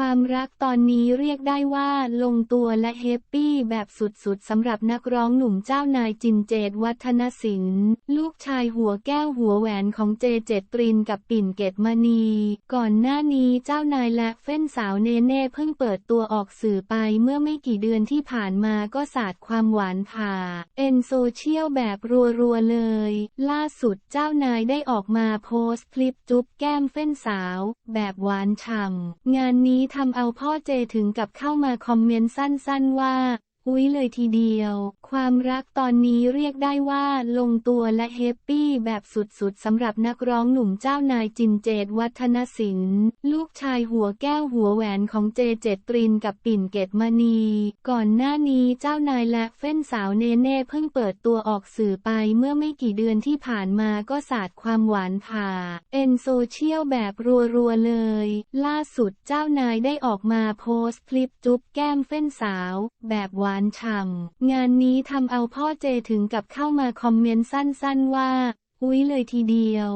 ความรักตอนนี้เรียกได้ว่าลงตัวและแฮปปี้แบบสุดๆสำหรับนักร้องหนุ่มเจ้านายจินเจตวัฒนศิลป์ลูกชายหัวแก้วหัวแหวนของเจเจตรินกับปิ่นเกตมณี ก่อนหน้านี้เจ้านายและเฟ้นสาวเนเน่เพิ่งเปิดตัวออกสื่อไปเมื่อไม่กี่เดือนที่ผ่านมาก็สาดความหวานผ่า เอ็นโซเชียลแบบรัวๆเลย ล่าสุดเจ้านายได้ออกมาโพสต์คลิปจุ๊บแก้มเฟ้นสาว แบบหวานฉ่ำงานนี้ทำเอาพ่อเจถึงกับเข้ามาคอมเมนต์สั้นๆว่า อุ้ยเลยทีเดียว ความรักตอนนี้เรียกได้ว่าลงตัวและแฮปปี้แบบสุดๆสำหรับนักร้องหนุ่มเจ้านายจินเจตวัฒนศิลป์ ลูกชายหัวแก้วหัวแหวนของเจเจตรินกับปิ่นเกตมณี ก่อนหน้านี้เจ้านายและเฟ้นสาวเนเน่เพิ่งเปิดตัวออกสื่อไปเมื่อไม่กี่เดือนที่ผ่านมาก็สาดความหวานผ่า เอ็นโซเชียลแบบรัวๆเลย ล่าสุดเจ้านายได้ออกมาโพสต์คลิปจุ๊บแก้มเฟ้นสาว แบบหวานานฉ่ำ งานนี้ทำเอาพ่อเจถึงกับเข้ามาคอมเมนต์สั้นๆว่า อุ้ยเลยทีเดียว